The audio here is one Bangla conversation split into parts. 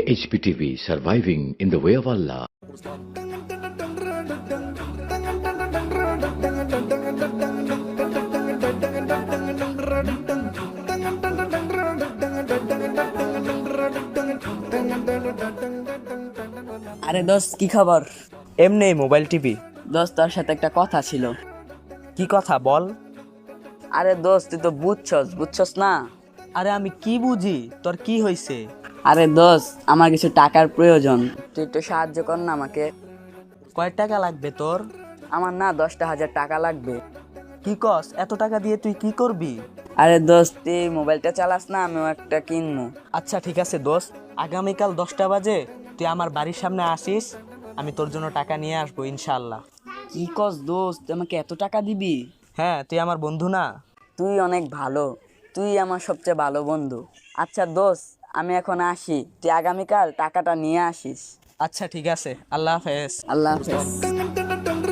AHPTV surviving in the way of Allah. আরে দোস্ত কি খবর? এমনি মোবাইল টিভি। দোস্ত তোর সাথে একটা কথা ছিল। কি কথা বল। আরে দোস্ত তুই তো বুঝছস বুঝছস না? আরে আমি কি বুঝি? তোর কি হয়েছে আরে দোস্ত আমার কিছু টাকার প্রয়োজন। তুই একটু সাহায্য কর না আমাকে। কয় টাকা লাগবে তোর? আমার না দশটা হাজার টাকা লাগবে। কি কস? এত টাকা দিয়ে তুই কি করবি? আরে দোস্ত তুই মোবাইলটা চালাস না আমিও একটা কিনবো। আচ্ছা ঠিক আছে দোস্ত। আগামীকাল দশটা বাজে। তুই আমার বাড়ির সামনে আসিস আমি তোর জন্য টাকা নিয়ে আসব ইনশাল্লাহ কি কস দোস্ত তুই আমাকে এত টাকা দিবি? হ্যাঁ তুই আমার বন্ধু না? তুই অনেক ভালো। তুই আমার সবচেয়ে ভালো বন্ধু। আচ্ছা দোস্ত আমি এখন আসি। তুই আগামীকাল টাকাটা নিয়ে আসিস। আচ্ছা ঠিক আছে। আল্লাহ হাফেজ। আল্লাহ হাফেজ।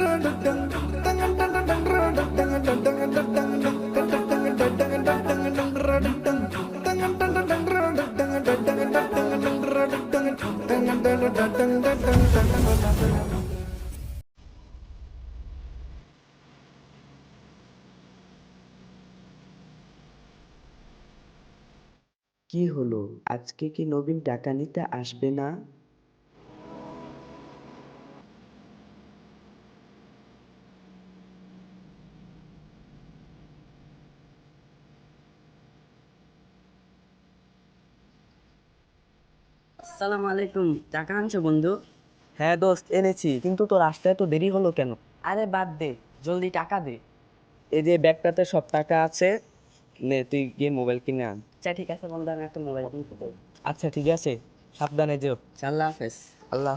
কি হলো? আজকে কি নবীন টাকা নিতে আসবে না? আসসালামু আলাইকুম। টাকা আনছো বন্ধু? হ্যাঁ দোস্ত এনেছি। কিন্তু তোর আসতে এত দেরি হলো কেন? আরে বাদ দে জলদি টাকা দে। এই যে ব্যাগটাতে সব টাকা আছে নে তুই গিয়ে মোবাইল কিনে আন। আচ্ছা ঠিক আছে বন্ধু আমি একটা মোবাইল কিনতে। আচ্ছা ঠিক আছে সাবধানে যেও। আল্লাহ হাফেজ। আল্লাহ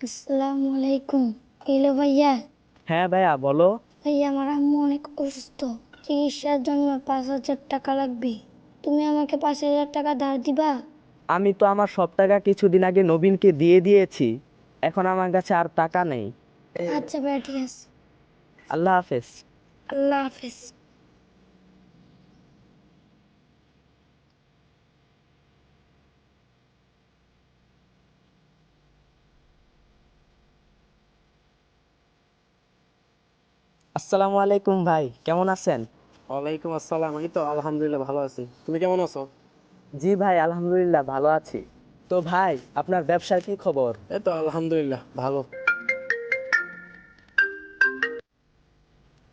আসসালামু আলাইকুম। এলো ভাইয়া। হ্যাঁ ভাইয়া বলো। ভাইয়া আমার আম্মু অনেক অসুস্থ। চিকিৎসার জন্য পাঁচ হাজার টাকা লাগবে। তুমি আমাকে পাঁচ হাজার টাকা ধার দিবা? আমি তো আমার সব টাকা কিছুদিন আগে নবীনকে দিয়ে দিয়েছি। এখন আমার কাছে আর টাকা নেই। আচ্ছা ভাইয়া ঠিক আছে। আল্লাহ হাফেজ। আল্লাহ হাফেজ। আসসালামু আলাইকুম ভাই কেমন আছেন? ওয়ালাইকুম আসসালাম আমি তো আলহামদুলিল্লাহ ভালো আছি। তুমি কেমন আছো? জি ভাই আলহামদুলিল্লাহ ভালো আছি। তো ভাই আপনার ব্যবসার কি খবর? এই তো আলহামদুলিল্লাহ ভালো।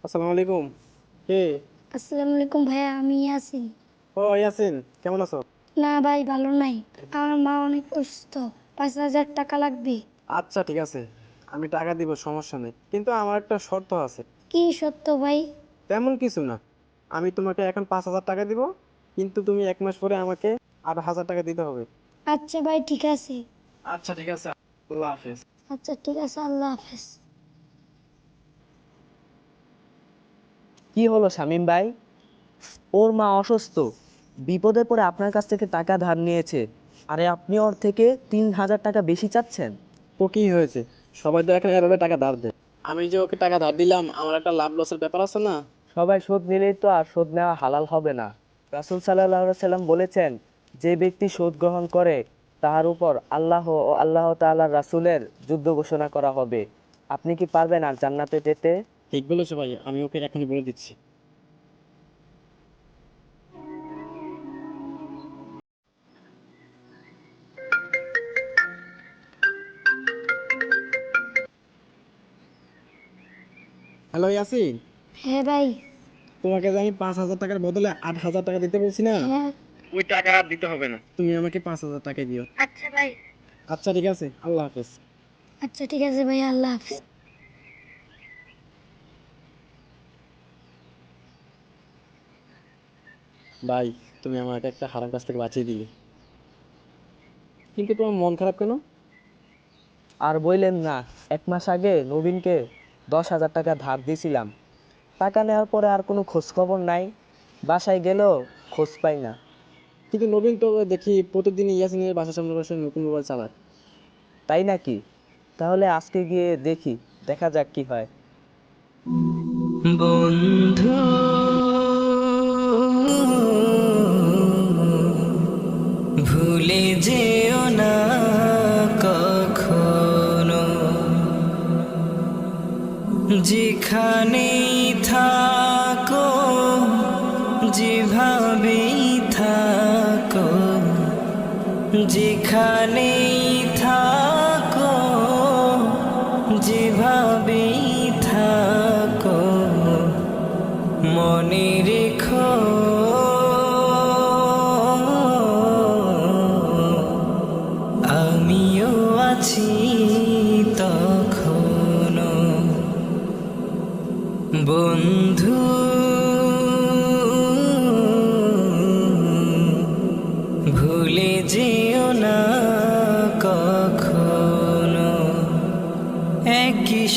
আসসালামু আলাইকুম। কে? আসসালামু আলাইকুম ভাইয়া আমি ইয়াসিন। ও ইয়াসিন কেমন আছো? না ভাই ভালো নাই। আমার মা অনেক অসুস্থ পাঁচ হাজার টাকা লাগবে। আচ্ছা ঠিক আছে। আমি টাকা দিব সমস্যা নেই। কিন্তু আমার একটা শর্ত আছে। কি সত্য ভাই? তেমন কিছু না। আমি তোমাকে এখন পাঁচ হাজার টাকা দিব কিন্তু তুমি এক মাস পরে আমাকে আট হাজার টাকা দিতে হবে। আচ্ছা ভাই ঠিক আছে। আচ্ছা ঠিক আছে। আল্লাহ হাফেজ। আচ্ছা ঠিক আছে আল্লাহ হাফেজ। কি হলো শামিম ভাই? ওর মা অসুস্থ। বিপদে পড়ে আপনার কাছ থেকে টাকা ধার নিয়েছে। আরে আপনি ওর থেকে তিন হাজার টাকা বেশি চাচ্ছেন? ও কি হয়েছে? সবাই তো এখন এভাবে টাকা ধার দেয়। আমি যে ওকে টাকা ধার দিলাম আমার একটা লাভ লসের ব্যাপার আছে না? সবাই সুদ নিলেই তো আর সুদ নেওয়া হালাল হবে না। রাসুল সাল্লাহ সাল্লাম বলেছেন যে ব্যক্তি সুদ গ্রহণ করে তার উপর আল্লাহ ও আল্লাহ তাআলা রাসুলের যুদ্ধ ঘোষণা করা হবে। আপনি কি পারবেন আর জান্নাতে যেতে? ঠিক বলেছ ভাই আমি ওকে এখনই বলে দিচ্ছি। হ্যালো ইয়াসিন হ্যাঁ ভাই। তোমাকে যে আমি পাঁচ হাজার টাকার বদলে আট হাজার টাকা দিতে বলছি না? হ্যাঁ। ওই টাকা আর দিতে হবে না। তুমি আমাকে পাঁচ হাজার টাকা দিও। আচ্ছা ভাই। আচ্ছা ঠিক আছে। আল্লাহ হাফেজ। আচ্ছা ঠিক আছে ভাই। আল্লাহ হাফেজ। ভাই তুমি আমাকে একটা হারাম কাছ থেকে বাঁচিয়ে দিলে। কিন্তু তোমার মন খারাপ কেন? আর বললেন না এক মাস আগে নবীনকে দশ হাজার টাকা ধার দিয়েছিলাম টাকা নেওয়ার পরে আর কোনো খোঁজ খবর নাই। বাসায় গেলেও খোঁজ পাই না। কিন্তু নবীন তো দেখি প্রতিদিন ইয়াসিনের বাসার সামনে বসে নতুন মোবাইল চালায়। তাই নাকি? তাহলে আজকে গিয়ে দেখি দেখা যাক কি হয়। বন্ধু যেখানেই থাকো যেভাবেই থাকো যেখানেই থাকো যেভাবেই থাকো মনে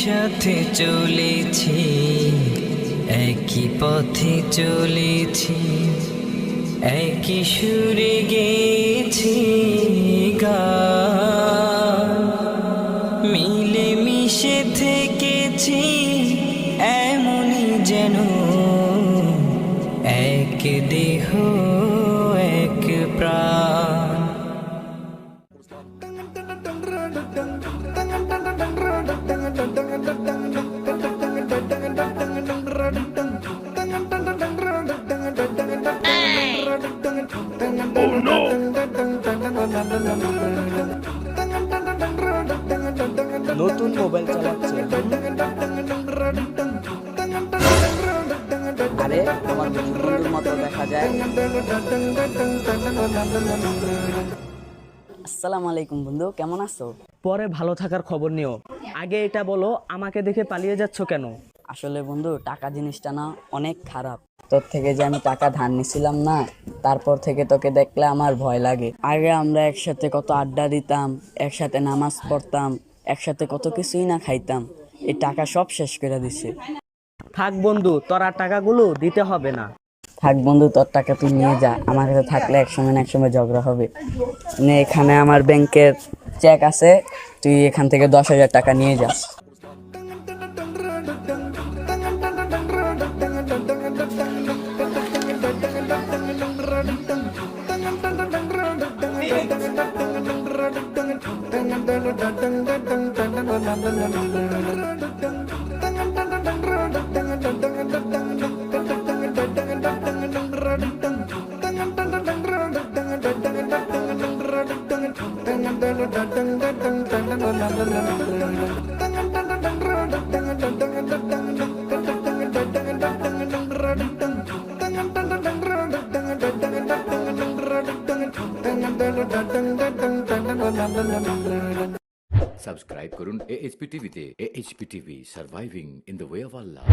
সাথে চলেছি একই পথে চলেছি একই সুরে গেছি গান নতুন মোবাইল চালাচ্ছে। আরে আমার বন্ধুর মতো দেখা যায়। আসসালামু আলাইকুম বন্ধু কেমন আছো? পরে ভালো থাকার খবর নিও। আগে এটা বলো আমাকে দেখে পালিয়ে যাচ্ছ কেন? আসলে বন্ধু টাকা জিনিসটা না অনেক খারাপ। তোর থেকে যে আমি টাকা ধার নিছিলাম না তারপর থেকে তোকে দেখলে আমার ভয় লাগে। আগে আমরা একসাথে কত আড্ডা দিতাম একসাথে নামাজ পড়তাম একসাথে কত কিছুই না খাইতাম। এই টাকা সব শেষ করে দিছে। থাক বন্ধু তোর আর টাকাগুলো দিতে হবে না। থাক বন্ধু তোর টাকা তুই নিয়ে যা। আমার কাছে থাকলে এক সময় না এক সময় ঝগড়া হবে। নে এখানে আমার ব্যাংকের চেক আছে। তুই এখান থেকে দশ হাজার টাকা নিয়ে Subscribe Kurun AHP TV, AHP TV, surviving in the way of Allah.